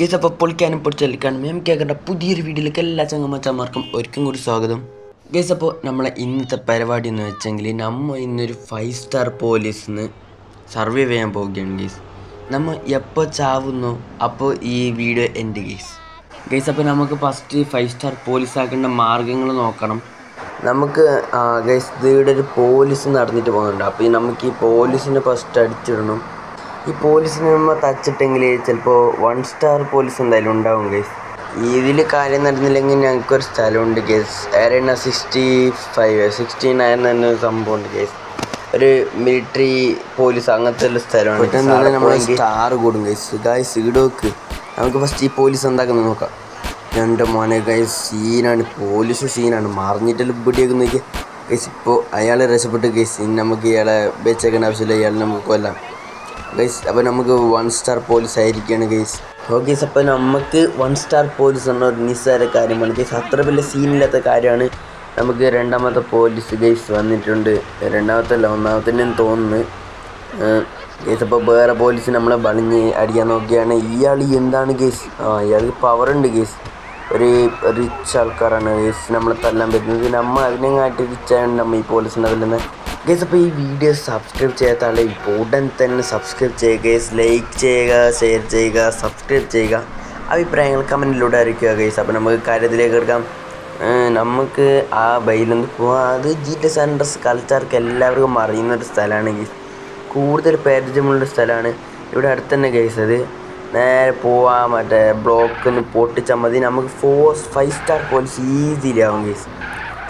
ഗീസ് അപ്പോൾ പൊളിക്കാനും പൊടിച്ചെലിക്കാനും എം കേൾക്കേണ്ട പുതിയൊരു വീഡിയോയിലേക്ക് എല്ലാ ചങ്ങമ്മച്ചമാർക്കും ഒരിക്കലും കൂടി സ്വാഗതം. ഗസ് അപ്പോൾ നമ്മളെ ഇന്നത്തെ പരിപാടി എന്ന് വെച്ചെങ്കിൽ നമ്മൾ ഇന്നൊരു ഫൈവ് സ്റ്റാർ പോലീസിന് സർവേ ചെയ്യാൻ പോവുകയാണ് ഗേസ് നമ്മൾ എപ്പോൾ ചാവുന്നോ അപ്പോൾ ഈ വീഡിയോ എന്റെ ഗേസ് ഗേസ് അപ്പോൾ നമുക്ക് ഫസ്റ്റ് ഫൈവ് സ്റ്റാർ പോലീസ് ആക്കേണ്ട മാർഗങ്ങൾ നോക്കണം. നമുക്ക് ഗൈസ് ഇവിടെ ഒരു പോലീസ് നടന്നിട്ട് പോകുന്നുണ്ട്. അപ്പോൾ നമുക്ക് ഈ പോലീസിനെ ഫസ്റ്റ് അടിച്ചിടണം. ഈ പോലീസ് നിയമ തച്ചിട്ടെങ്കിൽ ചിലപ്പോൾ വൺ സ്റ്റാർ പോലീസ് എന്തായാലും ഉണ്ടാവും ഗൈസ് ഇതിൽ കാര്യം നടന്നില്ലെങ്കിൽ ഞങ്ങൾക്കൊരു സ്ഥലമുണ്ട് ഗേസ് ഏറെണ്ണ സിക്സ്റ്റി ഫൈവ് സിക്സ്റ്റി നയൻ ഒരു സംഭവമുണ്ട് ഗേസ് ഒരു മിലിറ്ററി പോലീസ് അങ്ങനത്തെ ഒരു സ്ഥലമാണ് നമ്മൾ സ്റ്റാർ കൂടും ഗൈസ് ഗൈസ് ഇടോക്ക് നമുക്ക് ഫസ്റ്റ് ഈ പോലീസ് എന്താക്കുന്നത് നോക്കാം. എന്റെ മോനെ ഗൈസ് സീനാണ് പോലീസ് സീനാണ് മറിഞ്ഞിട്ടുള്ള പിടിയൊക്കെ നോക്കിയാൽ ഗൈസ് ഇപ്പോൾ അയാൾ രക്ഷപ്പെട്ട് ഗൈസ് നമുക്ക് ഇയാളെ വെച്ചേക്കേണ്ട ആവശ്യമില്ല. ഇയാളെ നമുക്ക് കൊല്ലാം. ഗൈസ് അപ്പോൾ നമുക്ക് വൺ സ്റ്റാർ പോലീസ് ആയിരിക്കുകയാണ് ഗൈസ് ഓക്കെ അപ്പോൾ നമുക്ക് വൺ സ്റ്റാർ പോലീസ് എന്ന ഒരു നിസ്സാര കാര്യമാണ് ഗൈസ് അത്ര വലിയ സീനില്ലാത്ത കാര്യമാണ്. നമുക്ക് രണ്ടാമത്തെ പോലീസ് ഗൈസ് വന്നിട്ടുണ്ട്. രണ്ടാമത്തെ അല്ല ഒന്നാമത്തെ തന്നെ തോന്നുന്നു. ഗൈസ് അപ്പോൾ വേറെ പോലീസ് നമ്മളെ വളിഞ്ഞ് അടിക്കാൻ നോക്കിയാണ്. ഇയാൾ എന്താണ് ഗൈസ് ആ ഇയാൾക്ക് പവറുണ്ട് ഗൈസ് ഒരു റിച്ച് ആൾക്കാരാണ് ഗൈസ് നമ്മളെ തല്ലാൻ പറ്റുന്നത്. നമ്മൾ അതിനെങ്ങാട്ടി കാട്ടി നമ്മൾ ഈ പോലീസിന്റെ തല്ലുന്നത് ഗേസ് അപ്പോൾ ഈ വീഡിയോ സബ്സ്ക്രൈബ് ചെയ്യാത്ത ആളെ ഇപ്പോൾ ഉടൻ തന്നെ സബ്സ്ക്രൈബ് ചെയ്യുക. ഗേസ് ലൈക്ക് ചെയ്യുക ഷെയർ ചെയ്യുക സബ്സ്ക്രൈബ് ചെയ്യുക. അഭിപ്രായങ്ങൾ കമന്റിലൂടെ അറിയിക്കുക ഗേസ് അപ്പോൾ നമുക്ക് കാര്യത്തിലേക്ക് എടുക്കാം നമുക്ക് ആ ബൈലൊന്ന് പോവാം. അത് ജി ടി സെന്റർസ് കൾച്ചർക്ക് എല്ലാവർക്കും അറിയുന്ന ഒരു സ്ഥലമാണ് ഗേസ് കൂടുതൽ പരിചയമുള്ള സ്ഥലമാണ്. ഇവിടെ അടുത്ത് തന്നെ ഗേസ് അത് നേരെ പോവാം മറ്റേ ബ്ലോക്ക് ഒന്ന് പൊട്ടിച്ചാൽ മതി. നമുക്ക് four five star police easily ആവും ഗേസ്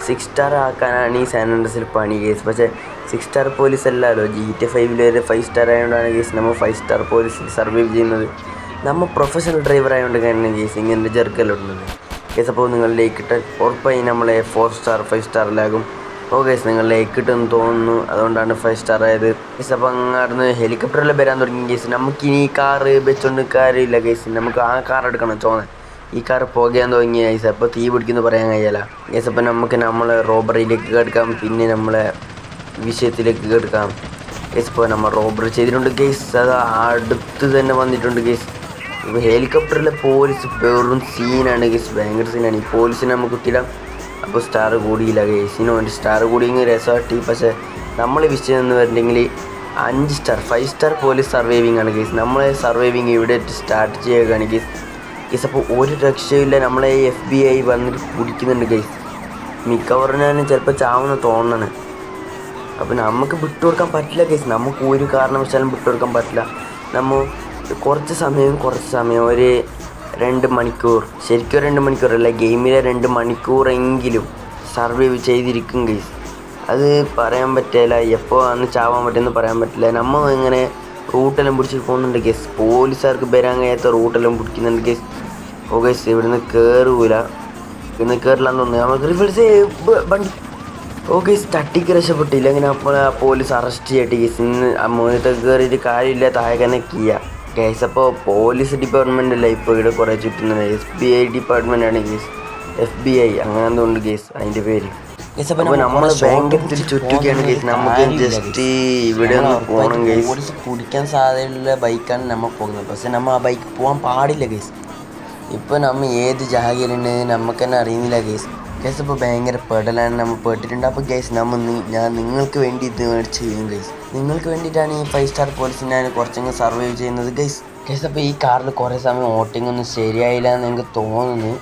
സിക്സ് സ്റ്റാർ ആക്കാനാണ് ഈ സാൻ ആൻഡ്രസിൽ പണി കേസ്. പക്ഷേ സിക്സ് സ്റ്റാർ പോലീസ് അല്ലല്ലോ ജി ടി ഫൈവിൽ വരെ ഫൈവ് സ്റ്റാർ ആയതുകൊണ്ടാണ് കേസ്. നമ്മൾ ഫൈവ് സ്റ്റാർ പോലീസിൽ സർവൈവ് ചെയ്യുന്നത്. നമ്മൾ പ്രൊഫഷണൽ ഡ്രൈവർ ആയതുകൊണ്ട് കാരണം കേസ് ഇങ്ങനെ ജെർക്കെല്ലാം ഉണ്ടത് കേസ് അപ്പോൾ നിങ്ങൾ ലേക്ക് ഇട്ടാൽ ഉറപ്പായി നമ്മളെ ഫോർ സ്റ്റാർ ഫൈവ് സ്റ്റാറിലാകും. ഓ കേസ് നിങ്ങൾ ലേക്ക് ഇട്ടെന്ന് തോന്നുന്നു. അതുകൊണ്ടാണ് ഫൈവ് സ്റ്റാർ ആയത് കേസ് അപ്പോൾ അങ്ങാടുന്ന് ഹെലികോപ്റ്ററിൽ വരാൻ തുടങ്ങിയ കേസ്. നമുക്കിനി കാറ് വെച്ചുകൊണ്ട് കാര്യമില്ല കേസ്. നമുക്ക് ആ കാർ എടുക്കണം ചോന്ന. ഈ കാർ പോകാൻ തുടങ്ങി ഗൈസ് അപ്പോൾ തീ പിടിക്കുന്നു പറയാൻ കഴിയല ഗൈസ് അപ്പോൾ നമുക്ക് നമ്മളെ റോബറിയിലേക്ക് കിടക്കാം പിന്നെ നമ്മളെ വിഷയത്തിലേക്ക് കിടക്കാം. ഗൈസ് ഇപ്പോൾ നമ്മൾ റോബറി ചെയ്തിട്ടുണ്ട് ഗൈസ്. അത് അടുത്ത് തന്നെ വന്നിട്ടുണ്ട് ഗൈസ്. ഇപ്പോൾ ഹെലികോപ്റ്ററിലെ പോലീസ് വെറും സീനാണ് ഗൈസ്. ഭയങ്കര സീനാണ്. ഈ പോലീസിനെ നമുക്ക് കിട്ടില്ല അപ്പോൾ സ്റ്റാർ കൂടിയില്ല ഗൈസിന് വേണ്ടി സ്റ്റാർ കൂടിയെങ്കിൽ രസമാട്ടി. പക്ഷേ നമ്മൾ വിഷയം എന്ന് പറഞ്ഞിട്ടുണ്ടെങ്കിൽ അഞ്ച് star five star police surviving ആണ് ഗൈസ്. നമ്മളെ സർവൈവിങ് ഇവിടെ സ്റ്റാർട്ട് ചെയ്യുകയാണ് ഗൈസ്. ഗൈസ് അപ്പോൾ ഒരു രക്ഷയില്ല നമ്മളെ എഫ് ബി ഐ വന്നിട്ട് പിടിക്കുന്നുണ്ട് ഗൈസ് മിക്കവാറും ഞാൻ ചിലപ്പോൾ ചാവുന്ന തോന്നണ്. അപ്പോൾ നമുക്ക് വിട്ടുകൊടുക്കാൻ പറ്റില്ല ഗൈസ് നമുക്ക് ഒരു കാരണവശാലും വിട്ടുകൊടുക്കാൻ പറ്റില്ല. നമ്മൾ കുറച്ച് സമയം കുറച്ച് സമയം. ഒരു രണ്ട് മണിക്കൂർ. ശരിക്കും രണ്ട് മണിക്കൂറല്ല ഗെയിമിലെ രണ്ട് മണിക്കൂറെങ്കിലും സർവൈവ് ചെയ്തിരിക്കും ഗൈസ് അത് പറയാൻ പറ്റില്ല. എപ്പോൾ അന്ന് ചാവാൻ പറ്റുമെന്ന് പറയാൻ പറ്റില്ല. നമ്മൾ ഇങ്ങനെ റൂട്ടെല്ലാം പിടിച്ച് പോകുന്നുണ്ട് ഗസ് പോലീസുകാർക്ക് വരാൻ കഴിയാത്ത റൂട്ടെല്ലാം പിടിക്കുന്നുണ്ട് ഗസ് ഓ ഗസ് ഇവിടുന്ന് കയറൂല ഇവിടുന്ന് കയറില്ലാന്ന് തോന്നുന്നു. നമുക്ക് റിഫിൾസ് വണ്ടി ഓ ഗസ് തട്ടിക്ക് രക്ഷപ്പെട്ടില്ല. ഇങ്ങനെ അപ്പോൾ ആ പോലീസ് അറസ്റ്റ് ചെയ്യട്ടെ ഗസ് ഇന്ന് മുഖത്തൊക്കെ കയറിയിട്ട് കാര്യമില്ല താഴെ കീയ. ഗേസ് അപ്പോൾ പോലീസ് ഡിപ്പാർട്ട്മെന്റ് അല്ല? ഇപ്പോൾ ഇവിടെ കുറേ ചുറ്റുന്നുണ്ട് എസ് ബി ഐ ഡിപ്പാർട്ട്മെന്റ് ആണ് ഗേസ് എഫ് ബി ഐ അങ്ങനെ എന്തുകൊണ്ട് ഗേസ് അതിന്റെ പേര്. അപ്പോൾ നമ്മൾ ബാങ്കിൽ ചുറ്റുകയാണ് ഗേസ് നമുക്ക് ജസ്റ്റ് ഇവിടെ ഒന്ന് പോകണം ഗേസ് പോലീസ് കുടിക്കാൻ സാധ്യതയുള്ള ബൈക്കാണ് നമ്മൾ പോകുന്നത്. പക്ഷെ നമ്മൾ ആ ബൈക്ക് പോകാൻ പാടില്ല കേസ് ഇപ്പോൾ നമ്മൾ ഏത് ജാഗയിലുണ്ട് നമുക്ക് തന്നെ അറിയുന്നില്ല കേസ് കേസ് ഇപ്പോൾ ഭയങ്കര പെടലാണ് നമ്മൾ പെട്ടിട്ടുണ്ട്. അപ്പോൾ കേസ് നമ്മൾ ഞാൻ നിങ്ങൾക്ക് വേണ്ടി ഇത് മേടിച്ച് ചെയ്യും കേസ് നിങ്ങൾക്ക് വേണ്ടിയിട്ടാണ് ഈ ഫൈവ് സ്റ്റാർ പോലീസ് ഞാൻ കുറച്ചെങ്കിലും സർവൈവ് ചെയ്യുന്നത് കേസ് കേസ് അപ്പോൾ ഈ കാറിൽ കുറേ സമയം ഓട്ടിംഗ് ഒന്നും ശരിയായില്ല എന്ന് എനിക്ക് തോന്നുന്നു.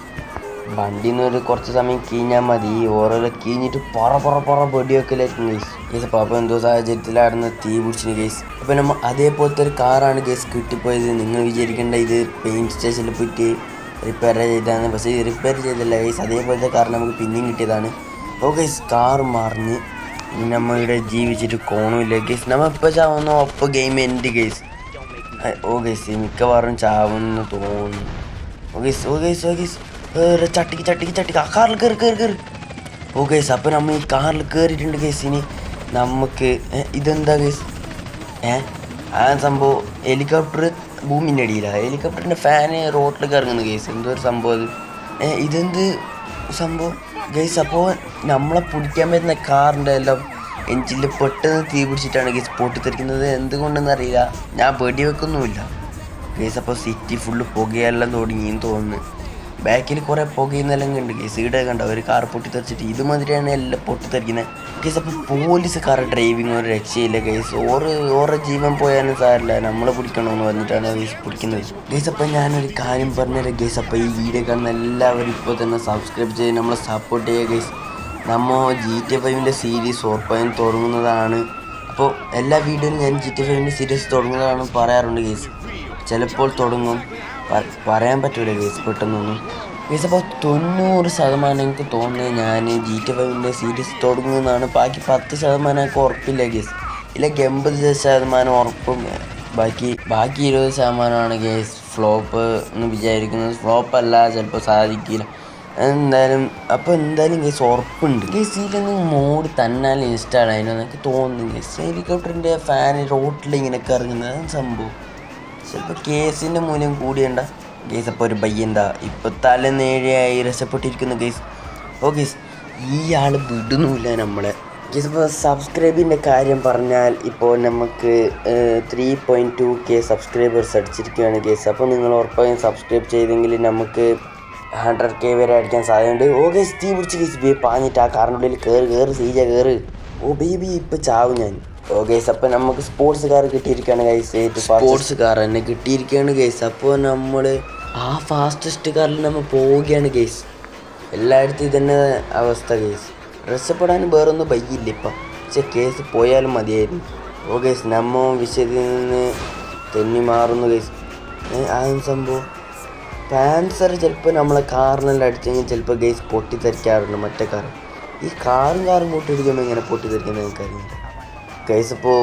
വണ്ടിയിൽ നിന്ന് കുറച്ച് സമയം കീഞ്ഞാൽ മതി. ഓരോരോ കീഞ്ഞിട്ട് പറ പറ പറ വെടിവെക്കലായിരിക്കും ഗേസ് ഗേസ് അപ്പോൾ എന്തോ സാഹചര്യത്തിലായിരുന്നു തീ പിടിച്ചിന് ഗേസ് അപ്പൊ നമ്മ അതേപോലത്തെ ഒരു കാറാണ് ഗേസ് കിട്ടിപ്പോയത്. നിങ്ങൾ വിചാരിക്കേണ്ട ഇത് പെയിന്റ് സ്റ്റേഷനിൽ പോയിട്ട് റിപ്പയർ ചെയ്താണ് പക്ഷേ റിപ്പയർ ചെയ്തില്ല ഗേസ് അതേപോലത്തെ കാർ നമുക്ക് പിന്നെയും കിട്ടിയതാണ്. അപ്പോൾ ഗേസ് കാർ മറിഞ്ഞ് നമ്മളിവിടെ ജീവിച്ചിട്ട് കോണുമില്ല ഗേസ് നമ്മൾ ഇപ്പോൾ ചാവുന്നു അപ്പോൾ ഗെയിം എൻഡ് ഗേസ് ഓ ഗേസ് മിക്കവാറും ചാവുന്നു തോന്നുന്നു. ഓ ഗേസ് ഓ ഗേസ് ഓ ഗേസ് ചട്ടിക്ക് ചട്ടിക്ക് ചട്ടിക്ക് ആ കാറിൽ കയറി കയറി കയറി ഓ ഗേസ് അപ്പോൾ നമ്മൾ ഈ കാറിൽ കയറിയിട്ടുണ്ട് ഗേസ് ഇനി നമുക്ക് ഇതെന്താ ഗേസ്? ഏ ആ സംഭവം ഹെലികോപ്റ്റർ ഭൂമിന്റെ അടിയിലാണ് ഹെലികോപ്റ്ററിന്റെ ഫാന് റോട്ടിലേക്ക് ഇറങ്ങുന്നു ഗേസ്. എന്തോ ഒരു സംഭവം അത്. ഇതെന്ത് സംഭവം? കേസ് അപ്പോൾ നമ്മളെ പിടിക്കാൻ പറ്റുന്ന കാറിന്റെ എല്ലാം എഞ്ചിനിൽ പെട്ടെന്ന് തീ പിടിച്ചിട്ടാണ് കേസ് പൊട്ടിത്തെറിക്കുന്നത്. എന്തുകൊണ്ടെന്ന് അറിയില്ല. ഞാൻ വെടി വെക്കൊന്നുമില്ല കേസ് അപ്പോൾ സിറ്റി ഫുള്ള് പുകയെല്ലാം തുടങ്ങിയെന്ന് തോന്നുന്നു. ബാക്കിൽ കുറേ പുകയുന്നെല്ലാം ഉണ്ട് കേസ് ഇവിടെ കണ്ട? ഒരു കാർ പൊട്ടിത്തെറിച്ചിട്ട് ഇതുമാതിരിയാണ് എല്ലാം പൊട്ടിത്തെറിക്കുന്നത് കേസ് അപ്പോൾ പോലീസ് കാർ ഡ്രൈവിങ് ഒരു രക്ഷയില്ല കേസ്. ഓറ് ഓറെ ജീവൻ പോയാലും സാരില്ല. നമ്മളെ പിടിക്കണമെന്ന് പറഞ്ഞിട്ടാണ് കേസ് പിടിക്കുന്നത്. കേസ് അപ്പോൾ ഞാനൊരു കാര്യം പറഞ്ഞുതരാം കേസ്. അപ്പോൾ ഈ വീഡിയോ കാണുന്ന എല്ലാവരും ഇപ്പോൾ തന്നെ സബ്സ്ക്രൈബ് ചെയ്ത് നമ്മളെ സപ്പോർട്ട് ചെയ്യുക കേസ്. നമ്മ ജി ടി ഫൈവിന്റെ സീരീസ് ഉറപ്പായും തുടങ്ങുന്നതാണ്. അപ്പോൾ എല്ലാ വീഡിയോയിലും ഞാൻ ജി ടി ഫൈവിന്റെ സീരീസ് തുടങ്ങുന്നതാണ് പറയാറുണ്ട് കേസ്. ചിലപ്പോൾ തുടങ്ങും. പറയാൻ പറ്റൂല ഗേസ് പെട്ടെന്നൊന്നും. ഗേസ് അപ്പോൾ തൊണ്ണൂറ് ശതമാനം എനിക്ക് തോന്നുന്നത് ഞാൻ ജി ടി ഫൈവിന്റെ സീരീസ് തുടങ്ങുന്നതാണ്. ബാക്കി പത്ത് ശതമാനം എനിക്ക് ഉറപ്പില്ല ഗേസ് ഇല്ലെങ്കിൽ എൺപത് ശതമാനം ഉറപ്പും ബാക്കി ബാക്കി ഇരുപത് ശതമാനമാണ് ഗേസ് ഫ്ലോപ്പ് എന്ന് വിചാരിക്കുന്നത്. ഫ്ലോപ്പ് അല്ല ചിലപ്പോൾ സാധിക്കില്ല. എന്തായാലും അപ്പോൾ എന്തായാലും ഗേസ് ഉറപ്പുണ്ട്. ഗേസ് ഇതിലൊന്നും മോഡ് തന്നാൽ ഇൻസ്റ്റാൾ ആയിരുന്നു എനിക്ക് തോന്നുന്നു ഗേസ് ഹെലികോപ്റ്ററിന്റെ ഫാൻ റോട്ടിൽ ഇങ്ങനെ കറങ്ങുന്നത് സംഭവം. ചിലപ്പോൾ കേസിന്റെ മൂല്യം കൂടിയണ്ട. കേസ് അപ്പോൾ ഒരു ബയ്യന്താ ഇപ്പോൾ തലനേഴയായി രക്ഷപ്പെട്ടിരിക്കുന്ന കേസ് ഓ കേസ് ഈ ആൾ വിടുന്നില്ല നമ്മളെ. കേസ് ഇപ്പോൾ സബ്സ്ക്രൈബിന്റെ കാര്യം പറഞ്ഞാൽ ഇപ്പോൾ നമുക്ക് three point two K subscribers അടിച്ചിരിക്കുകയാണ് guys അപ്പോൾ നിങ്ങൾ ഉറപ്പായും സബ്സ്ക്രൈബ് ചെയ്തെങ്കിൽ നമുക്ക് ഹൺഡ്രഡ് കെ വരെ അടിക്കാൻ സാധ്യതയുണ്ട്. ഓ കേസ് തീ പിടിച്ച് കേസ് ബേ പാഞ്ഞിട്ട് ആ കാറിന്റെ ഉള്ളിൽ കയറി കയറി സീജ കയറി ഓ ബേബി ഇപ്പോൾ ചാവും ഞാൻ. ഓ അപ്പം നമുക്ക് സ്പോർട്സ് കാർ കിട്ടിയിരിക്കുകയാണ് ഗൈസ് സ്പോർട്സ് കാർ തന്നെ കിട്ടിയിരിക്കുകയാണ് ഗൈസ് അപ്പോൾ നമ്മൾ ആ ഫാസ്റ്റസ്റ്റ് കാറിൽ നമ്മൾ പോവുകയാണ് ഗൈസ് എല്ലായിടത്തും ഇതന്നെ അവസ്ഥ ഗൈസ് രക്ഷപ്പെടാൻ വേറൊന്നും ബൈക്കില്ല ഇപ്പം. പക്ഷെ കേസ് പോയാലും മതിയായിരുന്നു. ഓ ഗൈസ് നമ്മ വിഷയത്തിൽ നിന്ന് തെന്നി മാറുന്നു ഗൈസ് ആ സംഭവം? പാൻസർ ചിലപ്പോൾ നമ്മളെ കാറിനെല്ലാം അടിച്ചെങ്കിൽ ചിലപ്പോൾ ഗൈസ് പൊട്ടിത്തെറിക്കാറുണ്ട് മറ്റേ കാർ ഈ കാറും കാറും കൂട്ടിയിടിക്കുമ്പോൾ ഇങ്ങനെ പൊട്ടിത്തെറിക്കുന്നത് എനിക്കറിയില്ല കേസ് ഇപ്പോൾ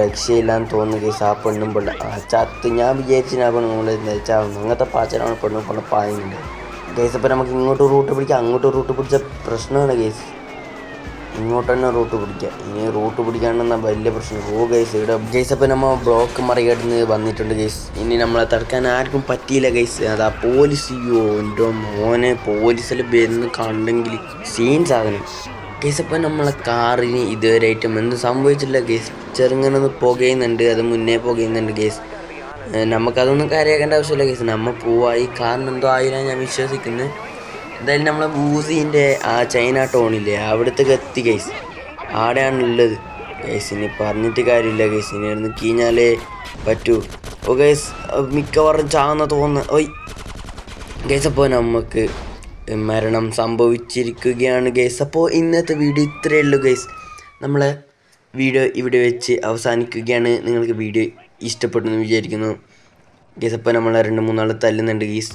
രക്ഷയില്ലാന്ന് തോന്നുന്നു കേസ് ആ പെണ്ണും പെണ്ണും ആ ചത്ത് ഞാൻ വിചാരിച്ചു ഞാൻ പെണ്ണുങ്ങൾ ചാവുന്നു അങ്ങനത്തെ പാച്ചനാണ് പെണ്ണും പെണ്ണ പായുന്നുണ്ട് കേസ് ഇപ്പോൾ നമുക്ക് ഇങ്ങോട്ട് റൂട്ട് പിടിക്കാം അങ്ങോട്ട് റൂട്ട് പിടിച്ച പ്രശ്നമാണ് കേസ്. ഇങ്ങോട്ട് തന്നെ റൂട്ട് പിടിക്കുക ഇനി റൂട്ട് പിടിക്കാണ്ടെന്ന വലിയ പ്രശ്നം ഓ ഗൈസ് ഇവിടെ ഗൈസ് അപ്പം നമ്മൾ ബ്ലോക്ക് മറികടന്ന് വന്നിട്ടുണ്ട് ഗൈസ് ഇനി നമ്മളെ തടുക്കാൻ ആർക്കും പറ്റിയില്ല ഗൈസ് അതാ പോലീസ്. അയ്യോ എന്റെ മോനെ പോലീസിൽ വരുന്ന കണ്ടെങ്കിൽ സീൻസ് സാധനം. ഗൈസ് അപ്പോൾ നമ്മളെ കാറിന് ഇതുവരെയായിട്ടും എന്തും സംഭവിച്ചില്ല ഗൈസ് ചെറുങ്ങനെ ഒന്ന് പുകയുന്നുണ്ട് അത് മുന്നേ പുകയുന്നുണ്ട് ഏഹ് നമുക്കതൊന്നും കാര്യമാക്കേണ്ട ആവശ്യമില്ല കേസ് നമ്മൾ പോവാ ഈ കാറിന് എന്തോ ആയില്ല ഞാൻ വിശ്വസിക്കുന്നു. എന്തായാലും നമ്മളെ ബൂസിന്റെ ആ ചൈന ടൗണില്ലേ അവിടുത്തെ എത്തി കേസ് ആടെയാണ് ഉള്ളത് കേസ് ഇനി പറഞ്ഞിട്ട് കാര്യമില്ല കേസിന് ഇവിടുന്ന് കീഞ്ഞാലേ പറ്റൂ. ഓ കേസ് മിക്കവാറും ചാവുന്ന തോന്നുന്നു. ഓയ്. ഗൈസ് അപ്പോൾ നമുക്ക് മരണം സംഭവിച്ചിരിക്കുകയാണ് ഗൈസ് അപ്പോൾ ഇന്നത്തെ വീഡിയോ ഇത്രയേ ഉള്ളൂ ഗൈസ് നമ്മളെ വീഡിയോ ഇവിടെ വെച്ച് അവസാനിക്കുകയാണ്. നിങ്ങൾക്ക് വീഡിയോ ഇഷ്ടപ്പെട്ടെന്ന് വിചാരിക്കുന്നു. ഗൈസ് അപ്പോൾ നമ്മളെ രണ്ട് മൂന്നാൾ തല്ലുന്നുണ്ട് ഗൈസ്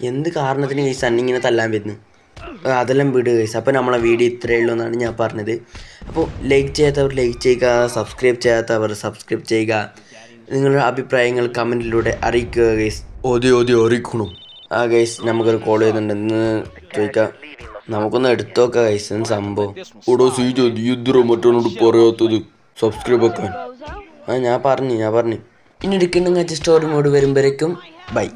എന്ത് കാരണത്തിന് ഗൈസ് അന്നിങ്ങനെ തല്ലാൻ വരുന്നു? അതെല്ലാം വിടുക ഗൈസ് അപ്പോൾ നമ്മളെ വീഡിയോ ഇത്രയേ ഉള്ളൂ എന്നാണ് ഞാൻ പറഞ്ഞത്. അപ്പോൾ ലൈക്ക് ചെയ്യാത്തവർ ലൈക്ക് ചെയ്യുക സബ്സ്ക്രൈബ് ചെയ്യാത്തവർ സബ്സ്ക്രൈബ് ചെയ്യുക. നിങ്ങളുടെ അഭിപ്രായങ്ങൾ കമന്റിലൂടെ അറിയിക്കുക ഗൈസ് ഓതി ഓതി അറിയിക്കണം ആ ഗൈസ് നമുക്കൊരു കോൾ ചെയ്യുന്നുണ്ട്. എന്ന് ചോദിക്കാം. നമുക്കൊന്ന് എടുത്തു നോക്കാം ഗൈസ് എന്ത് സംഭവം? മറ്റോട് മറ്റോനോട് പറയാത്തത് സബ്സ്ക്രൈബ് ആക്കാൻ. ആ ഞാൻ പറഞ്ഞു ഞാൻ പറഞ്ഞു. ഇനി എടുക്കണമെങ്കിൽ സ്റ്റോറി മോഡ് വരുമ്പോഴേക്കും ബൈ